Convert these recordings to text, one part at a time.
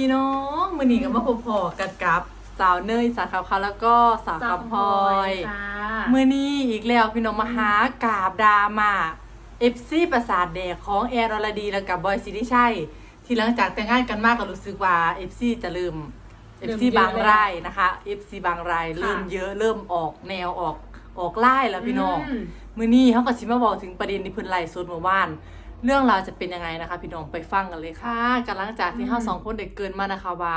พี่น้องมือนี้ก็มาพบพอกันกับสาวเนยสาวขาวขาวแล้วก็สาวกับพลอยค่ะมือนี้อีกแล้วพี่น้องมาหากราบดรามาเอฟซีประสาทแดกของแอร์อรดีแล้วกับบอยสิริชัยที่หลังจากแต่งงานกันมากก็รู้สึกว่าเอฟซีจะลืมเอฟซีบางรายนะคะเอฟซีบางรายเริ่มเยอะเริ่มออกแนวออกออกไล่แล้วพี่น้องมมือนี้เขาก็ชิมาบอกถึงประเด็นที่เพิ่นไล่สดเมื่อวาน เรื่องราวจะเป็นยังไงนะคะพี่น้องไปฟังกันเลยค่ะกันหลังจากที่เฮาสองคนได้เกินมานะคะว่า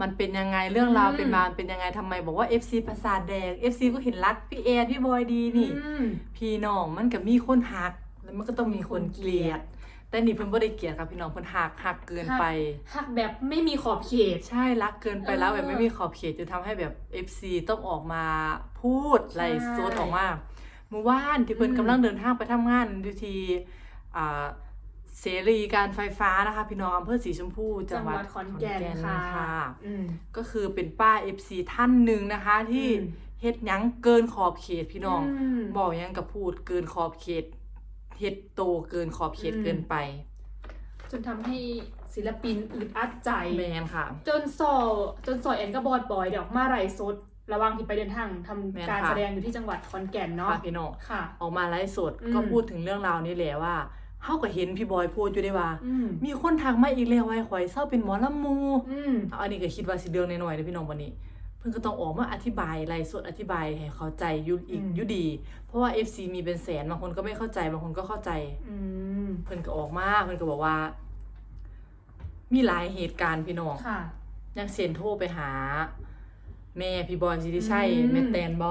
มันเป็นยังไงเรื่องราวอืมเป็นมาเป็นยังไงทำไม บอกว่า FC ภาษาทแดง FC ก็เห็นรักพี่แอนพี่บอยดีนี่อืมพี่น้องมันก็มีคนหัก แล้วมันก็ต้องมีคนเกลียด แต่นี่เพิ่นบ่ได้เกลียดค่ะพี่น้องเพิ่นหักหักเกินไป หักแบบไม่มีขอบเขต ใช่รักเกินไปแล้วเออแบบไม่มีขอบเขตจะทำให้แบบ FC ต้องออกมาพูดใช่ไล่โซดออกมาเมื่อวานที่เพิ่นอืมกำลังเดินทางไปทำงานอยู่ที่อ่า เสรีการไฟฟ้านะคะ พี่น้องอำเภอสีชมพูจัจังงหหวัวัดดขอนแก่นค่ะค่ะอืมก็คือเป็นป้า FC ท่านหนึ่งนะคะ ที่อืมเฮ็ดหยังเกินขอบเขตพี่น้องมบอกหยังกับพูดเกินขอบเขตเฮ็ดโตเกินขอบเขตอืมเกินไป จนทำให้ศิลปินอึดอัดใจแมนค่ะ จนสอจนสอยแอนก็บอดบอยเดี๋ยวมาไรสดระหว่างที่ไปเดินทางทำแม่นการค่ะแสดงอยู่ที่จังหวัดขอนแก่นเนาะค่ะพี่น้องค่ะ ออกมาไลฟ์สดอืมก็พูดถึงเรื่องราวนี้แหละว่า เฮาก็เห็นพี่บอยพูดอยู่ได้ว่าอืมมีคนทักมาอีกแล้วว่าให้ข่อยเศร้าเป็นหมอลำมูอืมอันนี้ก็คิดว่าสิเดืองหน่อยๆเด้อพี่น้องวันนี้ เพิ่นก็ต้องออกมาอธิบายไลฟ์สดอธิบายให้เข้าใจอยู่อีกอืมอยู่ดี เพราะว่า FC มีเป็นแสนบางคนก็ไม่เข้าใจบางคนก็เข้าใจอืมเพิ่นก็ออกมาเพิ่นก็บอกว่า มีหลายเหตุการณ์พี่น้องค่ะอย่างเช่นโทรไปหา แม่พี่บอยสิริชัยอืมแม่แตนบ่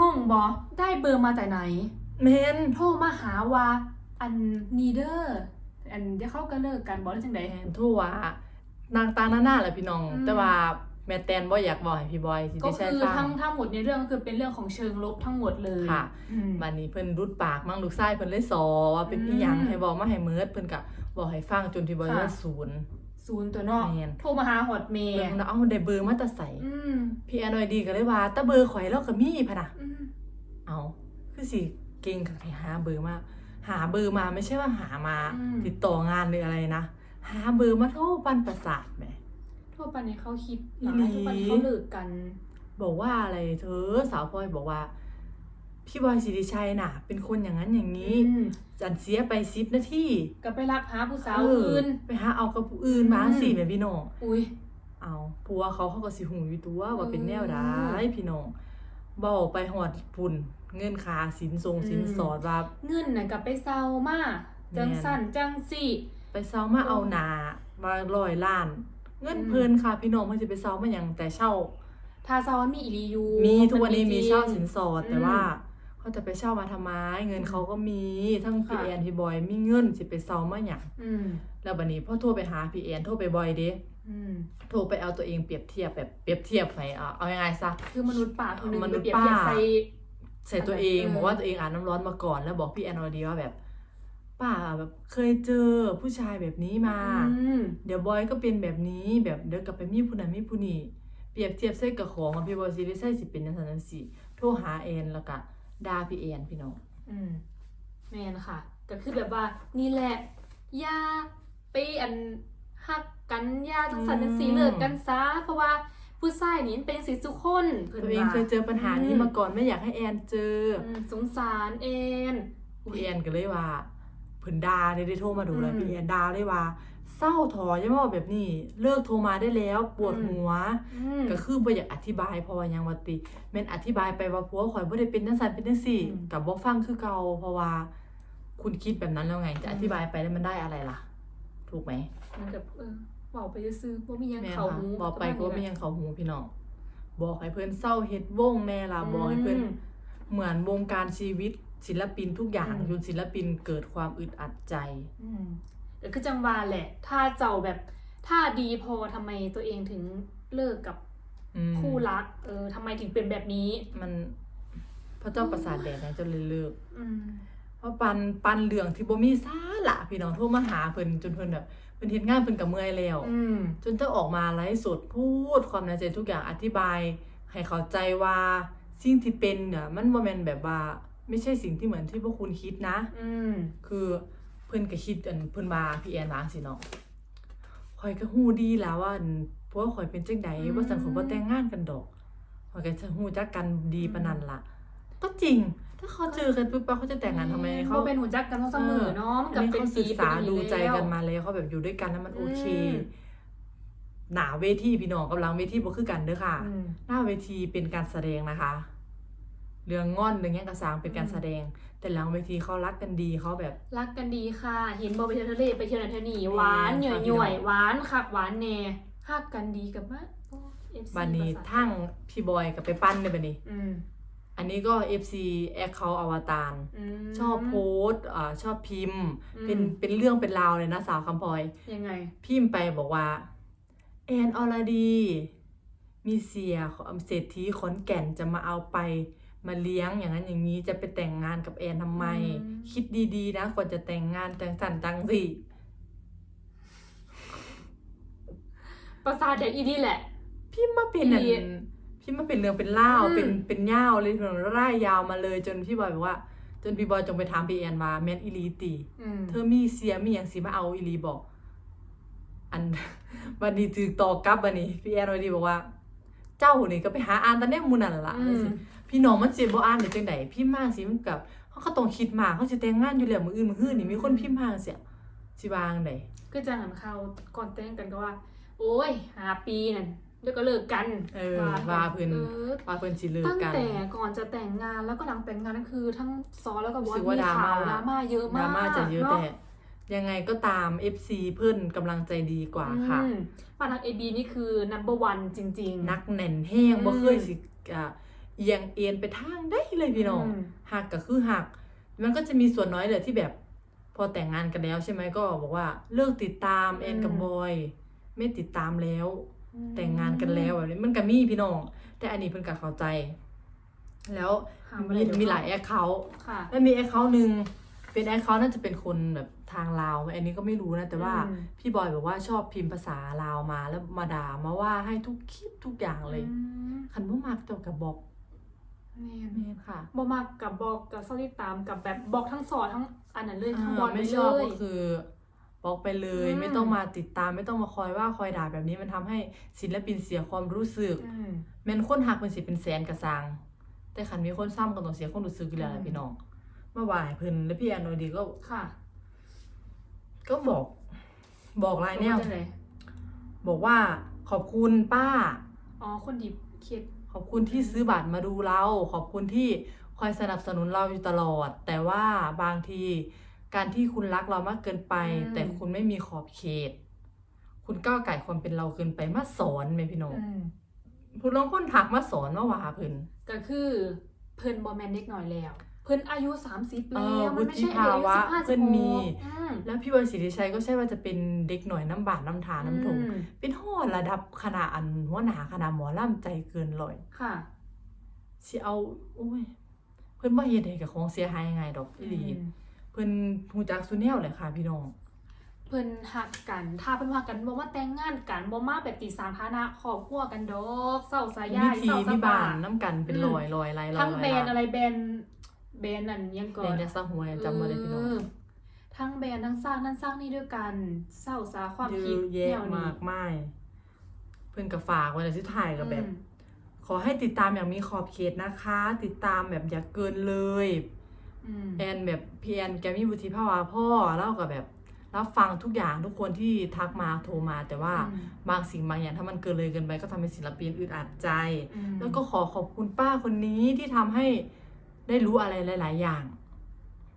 งงบอได้เบอร์มาแต่ไหนแม่นโทรมาหาว่า อันนีเดอร์อันเดี๋ยวเขาก็เลิกกันบอได้จังไดแม่นโทรว่านางตาหน้าๆแหละพี่น้องอืมแต่ว่าแม่แตนบ่อยากบอกให้พี่บอยสิก็ริชัยคือฟัทั้งงทั้งหมดในเรื่องก็คือเป็นเรื่องของเชิงลบทั้งหมดเลยค่ะอืมบัดนี้เพิ่นรุดปากมั่งลูกชายเพิ่นเลยสอว่าเป็นอีหยังอืมให้บอกมาให้เมิดเพิ่นก็บอกให้ฟังจนพี่บอยค่ะ ว่าศูนย์ ศูนย์ตัวนอกแม่น โทรมาหาฮอตเมย์เพิ่นเอาได้เบอร์มาแต่ใส่อืมพี่แอนอยดีก็เลยว่าแต่เบอร์ข่อยแล้วก็มีพะนะอืมเอาคือสิเก่งกับหาเบอร์มา หาเบอร์มาไม่ใช่ว่าหามาติดต่องานหรืออะไรนะ หาเบอร์มาโทรปันประสาทแหม ทั่วไปเนี่ยเขาคิดอีหลายหลีทั่วไปเขาเลิกกัน บอกว่าอะไรเธอสาวพลอยบอกว่า พี่บอยสิริชัยน่ะ เป็นคนอย่างนั้นอย่างนี้ อืมจันเสียไปซิปนาทีก็ไปรักหาผู้สาวเอื่น ไปหาเอากับผู้อื่นมาอืม สิแม่พี่น้องอุ้ย เอาผัวเขาเขาก็สิหูอยู่ตัวว่าเป็นเออแนวร้ายพี่น้องบอกไปหอดปุ่น เงินคาสินทรงอืมสินสอดว่าเงินน่ะกับไปเซามาจังแม่นสั่นจังสิไปเซามาเอาหนามาลอยล้าน เงินอืมเพิ่นค่ะพี่น้องเพิ่นสิไปเซามาหยังแต่เช่าทาเซามันมีอีหลีอยู่มีทุกวันนี้มีจริงเช่าสินสอดอืมแต่ว่าเขาจะไปเช่ามาทำไมเงินเขาก็มีทั้งพี่ค่ะแอนพี่บอยมีเงินสิไปเซามาหยังอืมแล้วบัดนี้พอโทรไปหาพี่แอนโทรไปบ่อยเด้อืมโทรไปเอาตัวเองเปรียบเทียบแบบเปรียบเทียบไปอะเอายังไงซะคือมนุษย์ป่าคนหนึ่งมนุษย์ไปเปรียบเทียบป้าใส่ ใส่ตัวเองเออบอกว่าตัวเองอาบน้ำร้อนมาก่อนแล้วบอกพี่แอนอดีว่าแบบป้าแบบเคยเจอผู้ชายแบบนี้มาอืมเดี๋ยวบอยก็เป็นแบบนี้แบบเดี๋ยวกลับไปมีผู้นั้นมีผู้นี้เปรียบเทียบใส่กับของของพี่บอยซีรีส์ใส่สิเป็นนันนันสิโทรหาแอนแล้วก็ด่าพี่แอนพี่น้องอืมแมนค่ะก็คือแบบว่านี่แหละอย่าไปอันหักกันอย่าจังสันจังสีเลิกกันซะเพราะว่า ผู้ชายนี่มันเป็นสิทุกคนพิ่นตัวเองว่าเคยเจอปัญหานี้มาก่อนไม่อยากให้แอนเจอออืมสงสารเอนพี่แอนก็เลยว่าเพิ่นด่าได้ได้โทรมาดูเลยอืมพี่แอนด่าเลยว่าเศร้าถอยังว่าแบบนี้เลิกโทรมาได้แล้วปวดอืมหัว อืม ก็คือบ่อยากอธิบายเพราะว่าหยังว่าติแม่นอธิบายไปว่าผัวข่อยบ่ได้เป็นจังซั่นเป็นจังซี่อืม ก็บ่ฟังคือเก่าเพราะว่า คุณคิดแบบนั้นแล้วไง จะอืมอธิบายไปแล้วมันได้อะไรล่ะ ถูกไหมมันกับเออบอกไปซื้อๆว่ามีหยังแม่นเขาค่ะหูบอกไปก็ไม่ยังเขาหูพี่น้องบอกให้เพิ่นเศร้าเฮ็ดวงแน่ล่ะบอกให้เพิ่นม เหมือนวงการชีวิตศิลปินทุกอย่างอืม จนศิลปินเกิดความอึดอัดใจ อืมเดี๋ยวคือจังหวาแหละ ถ้าเจ้าแบบ ถ้าดีพอทำไมตัวเองถึงเลิกกับอืมคู่รัก เออทำไมถึงเป็นแบบนี้ มันพระเจ้าประสาทแดดนะเจ้าเลยเลิกอืม เพราะปันปันเรื่องที่บ่มีสาระ พี่น้องโทรมาหาเพิ่นจนเพิ่นแบบเพิ่นเฮ็ดงานเพิ่นก็เมื่อยแล้วอืมจนเจ้าออกมาไลฟ์สดพูดความในใจทุกอย่างอธิบาย ให้เข้าใจว่าสิ่งที่เป็นเนี่ยมันบ่แม่นแบบว่าไม่ใช่สิ่งที่เหมือนที่พวกคุณคิดนะ อืมคือเพิ่นก็คิดอันเพิ่นว่าพี่แอนวาจังสิเนาะข่อยข่อยก็ฮู้ดีแล้วว่าอันพวกข่อยเป็นจังไดอืมว่าสันข่อยบ่แต่งงานกันดอกข่อยก็จะฮู้จักกันดีปานนั้นล่ะก็จริง ถ้าเขาเจอกันปุ๊บปั๊บเขาจะแต่งงานทำไมเขาเขาเป็นหัวจักกันเสมอเนาะมันอัก็นนี้เป็นเขาศึกษาปีเป็นดูใจแล้วกันมาแล้วเขาแบบอยู่ด้วยกันแล้วมันโอเคอืมหนาเวทีพี่น้องกำลังเวทีบ่คือกันเด้อค่ะอืมหน้าเวทีเป็นการแสดงนะคะ เรื่องง่อนเรื่องเงี้ยกระสางเป็นการอืมแสดง แต่หลังเวทีเขารักกันดีเขาแบบ รักกันดีค่ะ เห็นบอไปเที่ยวทะเลไปเที่ยวไหนเที่ยวนี่แม่หวานหค่ะย่อยพี่หน้ย่อองยหวานคักหวานแน่ฮักกันดีกับมาโอ้ FC บันนี้ภาษาทั้งพี่บอยกับไปปั้นเลยบันนี้ อืมอันนี้ก็ FC แอคเขาอวตารมชอบโพสต์อ่าชอบพิมพ์อืมเป็นเป็นเรื่องเป็นราวเลยนะสาวคำพลอยยังไง พิมพ์ไปบอกว่า แอนอรดี มีเสียเศรษฐีขอนแก่นจะมาเอาไปมาเลี้ยงอย่างนั้นอย่างนี้จะไปแต่งงานกับแอนทำไมอืมคิดดีๆนะก่อนจะแต่งงานจังสันจังสิประสาทเด็กอีนี่แหละพิมพ์มาเป็นอัน อีพิมพ์มาเป็นเรื่องเป็นเล่าวอืม เป็นเป็นย่าวเลยเป็นร่ายยาวมาเลย จนพี่บอยบอกว่า จนพี่บอยจงไปถามพี่แอนว่าแมนอีหลีตี อืม เธอมีเสียมีอย่างสิมาเอาอีหลีบอก อัน วันนี้ถือต่อกลับวันนี้ พี่แอนวันนี้บอกว่า เจ้านี่ก็ไปหาอ่านตอนแนมูนั่นล่ะอืมพี่น้องมันสิบ่อ่านได้จังไดพิมพ์มาสิมันกับเขาก็ต้องคิดมากเขาสิแต่งงานอยู่แล้วมื้ออื่นมื้อฮื้อนี่มีคนพิมพ์มาเสียสิวางได ก็จะหันเขาก่อนแต่งกันก็ว่า โอ้ยหาปีนั่น เดี๋ยวก็เลิกกันเออว่าเพิ่นเออว่าเพิ่นสิเลิกตั้งกัน แต่ก่อนจะแต่งงานแล้วก็หลังแต่งงานนั่นคือ ทั้งซอแล้วก็บอรู้สสึกว่ามีข่า วดดราราม่าม่าเยอะดมากราม่าจะเยอะนแต่ยังไงก็ตาม FC เพิ่นกำลังใจดีกว่าค่ะ อืมปานักเอบีนี่คือ number one จริงๆ นักแน่นแห้งอืม บ่เคยสิอ่าเอียงเอ็นไปทางได้เลยพี่น้อง ม หักก็คือหัก มันก็จะมีส่วนน้อยเลยที่แบบ พอแต่งงานกันแล้วใช่ไหมก็บอกว่าเลิกติดตามแอนกับบอย ไม่ติดตามแล้ว แต่งงานกันแล้วแบบนี้มันก็มีพี่น้อง แต่อันนี้เพิ่นก็เข้าใจ แล้วหาอะไรมีเดี๋ยวมีหลายแอคเคาท์ค่ะแล้วมีแอคเคาท์หนึ่งเป็นแอคเคาท์น่าจะเป็นคนแบบทางลาวอันนี้ก็ไม่รู้นะ แต่ว่าอืมพี่บอยบอกว่าชอบพิมพ์ภาษาลาวมาแล้วมาด่ามาว่าให้ทุกคลิปทุกอย่างเลยอืมคันบ่มักเจ้ากับบอกแม่นแม่นค่ะบอมากกับบอกกับซอรี่ตามกับแบบบอกทั้งสอทั้งอันนั้นเลยทั้งบอลไม่ไปชอบเลก็ยคือบ ล็อกไปเลยอืมไม่ต้องมาติดตามไม่ต้องมาคอยว่าคอยด่าแบบนี้มันทำให้ศิลปินเสียความรู้สึกอืมแม่นคนหักเป็นสิเป็นแสนกระซัง แต่คันมีคนซ้ำก็ต้องเสียความรู้สึกอยู่แล้วอืนะมพี่น้องเมื่อวานเพิ่นแล้วพี่แอนโนดีก็ค่ะ ก็บอก บอกรายแนวบอกว่าจะไหบอกว่าขอบคุณป้าอ๋อคนดีเครียดขอบคุณที่ซื้อบัตรมาดูเรา ขอบคุณที่คอยสนับสนุนเราอยู่ตลอด แต่ว่าบางที การที่คุณรักเรามากเกินไปอืมแต่คุณไม่มีขอบเขต คุณก้าวไก่ความเป็นเราเกินไปมาสอนไหมพี่น้องอืมผู้ลองคนถักมาสอนว่าว่าเพิ่นก็คือเพิ่นบอแมนเด็กหน่อยแล้วเพิ่นอายุ30เอแล้อวมันไม่ใช่วุฒิภาวะอายุ15เพิ่นมี16อืมแล้วพี่บอยสิริชัยก็ใช่ว่าจะเป็นเด็กหน่อยน้ำบาดน้ำทาน้ำถงอืมเป็นหอดระดับคณะอันหัวหนาคณะหมอล่ำใจเกินลอยค่ะสิเอาโอ้ย เพิ่นบ่เฮ็ดให้กับของเสียหายยังไงดอกอีหลีอืม เพิ่นฮู้จักซุแนวเลยค่ะพี่น้อง เพิ่นหักกัน ถ้าเพิ่นหักกันบ่มาแต่งงานกันบ่มาแบบตีสาธารณะครอบครัวกันดอกเศร้าสายยามียทีเศร้าสะมีบาบ้านน้ำกันเป็นอืมรอยรอยลายลอยทั้งลอยแบรนด์ลายอะไรแบรนด์แบรนด์นั่นยังก่อแดงนจะสะหวยจำบ่ได้พี่น้องเออทั้งแบรนด์ทั้งสร้างนั่นสร้างนี่ด้วยกันเศร้าสาความเยคิดอะแยะแนวนี้มากมายเพิ่นก็ฝากไว้ในสุดท้ายก็แบบ อืม ขอให้ติดตามอย่างมีขอบเขตนะคะ ติดตามแบบอย่าเกินเลยอืม แอนแบบพี่แอนแกมีวุฒิภาวะพ่อแล้วก็แบบรับฟังทุกอย่างทุกคนที่ทักมาโทรมา แต่ว่าอืมบางสิ่งบางอย่างถ้ามันเกินเลยเกินไปก็ทำให้ศิลปินอึดอัดใจอืมแล้วก็ขอขอบคุณป้าคนนี้ที่ทำให้ได้รู้อะไรหลาย ๆ อย่าง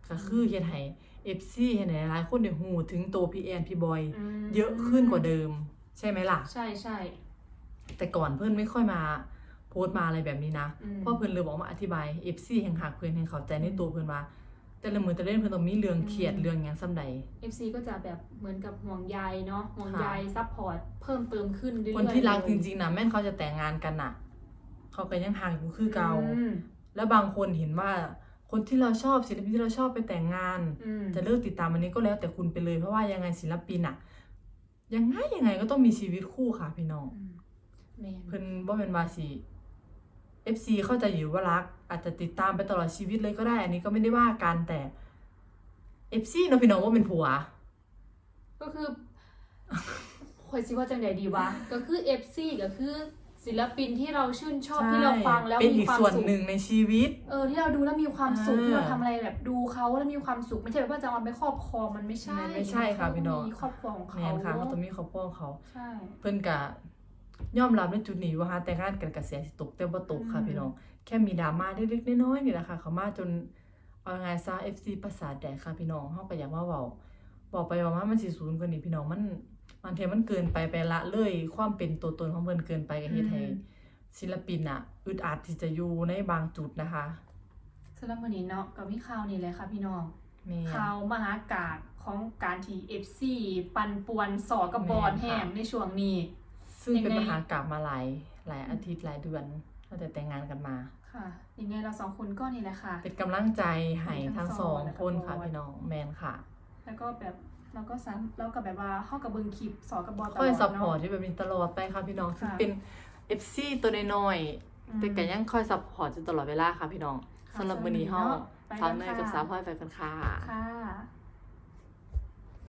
ก็คือเฮ็ดให้เอฟซีเฮ็ดให้หลายๆคนได้ฮู้ถึงตัวพี่แอนพี่บอยมเยอะขึ้นกว่าเดิม ใช่ไหมล่ะ ใช่ใช่แต่ก่อนเพื่อนไม่ค่อยมา โพสต์มาอะไรแบบนี้นะอืมเพราะเพื่อนเลยบอกมาอธิบาย FC แห่งหักเพื่อนแห่งเข้าใจในตัวเพื่อนว่า แต่ละมือแต่ละเล่นเพื่อนต้องมีเรื่องเครียดเรื่องหยังซ้ำใดเอฟซีก็จะแบบเหมือนกับห่วงใยเนาะห่วงค่ะใยซัพพอร์ตเพิ่มเติมขึ้นเรื่อยๆคนที่รักเลยจริงๆนะแม่นเขาจะแต่งงานกันน่ะ เขาก็ยังห่างอยู่คือเก่าอืมแล้วบางคนเห็นว่าคนที่เราชอบศิลปินที่เราชอบไปแต่งงานอืมจะเลิกติดตามอันนี้ก็แล้วแต่คุณไปเลยเพราะว่ายังไงศิลปินอะยังไงยังไงก็ต้องมีชีวิตคู่ค่ะพี่น้องอืมแมนเพิ่นบ่เป็นว่าสิ FC เข้าใจอยู่ว่ารัก อาจจะติดตามไปตลอดชีวิตเลยก็ได้ อันนี้ก็ไม่ได้ว่ากันแต่ FC เนาะพี่น้องว่าเป็นผัว ก็คือคคอยซิว่าจังใดดีวะ ก็คือ FC ก็คือศิลปินที่เราชื่นชอบใช่ที่เราฟังแล้วเป็นมีอีกความส่วนสุข หนึ่งในชีวิต เออที่เราดูแล้วมีความสุขอ่าที่เราทำอะไรแบบดูเขาแล้วมีความสุขไม่ใช่แบบว่าจะเอาไปครอบครองมันไม่ใช่มันไม่ใช่ค่ะพี่น้อง มีครอบครัวของแมเขานค่ะเขาต้องมีครอบครัวของเขา ใช่ เพิ่นกะ ยอมรับในจุดนี้ว่าหาแต่งงานกันกระแสสิตกแต่บ่ตกค่ะอืมพี่น้อง แค่มีดราม่าเล็กๆน้อยๆนี่แหละค่ะ เขามาจนเอาไงซะ FC ประสาทแดกค่ะพี่น้องเฮาก็อยากมาเว้าบอกไปว่ามามันสิสูญกว่านี้พี่น้องมันมันเทมันเกินไปไปละเลย ความเป็นตัวตนของเพิ่นเกินไปก็เฮ็ดให้ศิลปินอะอึดอัดที่จะอยู่ในบางจุดนะคะสำหรับวันนี้เนาะกับมีข่าวนี่เลยค่ะพี่น้องแม่ข่าวมหากาบของการที่ FC ปันป่วนสอกับบอลแม่นค่ะแห่งในช่วงนี้ ซึ่งเป็นยังไงมหากาบมาหลายหลายอาทิตย์หลายเดือนตั้งแต่แต่งงานกันมา ค่ะ ยังไงเราสองคนก็นี่แหละค่ะ เป็นกำลังใจให้ทั้งสองทั้งสองคนค่ะแล้วก็พี่น้องแมนค่ะ แล้วก็แบบเราก็ซ้ำแล้วก็แบบว่าเข้ากับเบิงคลิปสอกับบอลตลค่ออยดซัพพอร์ตเนาะที่แบบนี้ตลอดไปค่ะพี่น้องซึ่งค่ะเป็น FC ตัวน้อยอืๆมแต่ก็ยังคอยซัพพอร์ตจนตลอดเวลาค่ะพี่น้องค่ะสำหรับวันนี้เฮาไปสาวกันเนยกับค่ะสาวพลอยไปกันค่ะค่ะ